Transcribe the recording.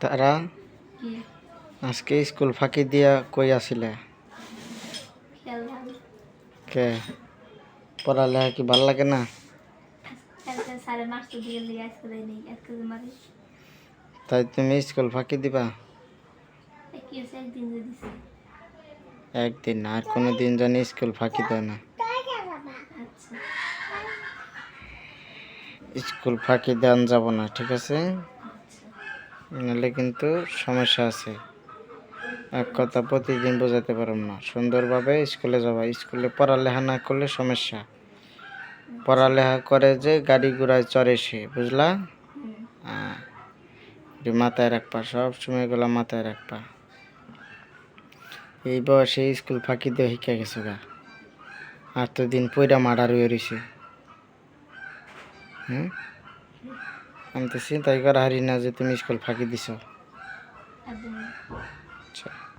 তারা আজকে স্কুল ফাঁকি দিয়া কই আসিলে? কে? পড়ালেখা কি ভালো লাগে না? তাই তুমি স্কুল ফাঁকি দিবা? একদিন আর কোনো দিন জানি স্কুল ফাঁকি দেয় না। স্কুল ফাঁকি দেন যাব না, ঠিক আছে? নাহলে কিন্তু সমস্যা আছে। এক কথা প্রতিদিন বোঝাতে পারব না। সুন্দরভাবে স্কুলে যাবা স্কুলে পড়ালেখা না করলে সমস্যা। পড়ালেখা করে যে গাড়ি ঘোড়ায় চড়ে সে, বুঝলা? হ্যাঁ। মাথায় রাখবা, সব সময় এগুলো মাথায় রাখবা। এই বয়সে স্কুল ফাঁকি দিয়ে শিখে গেছো গা। আর তো দিন পয়রা মার্ডার হয়ে রয়েছে হুম আমি তাই কার করা হারি না যে তুমি স্কুল ফাঁকি দিছো। আচ্ছা।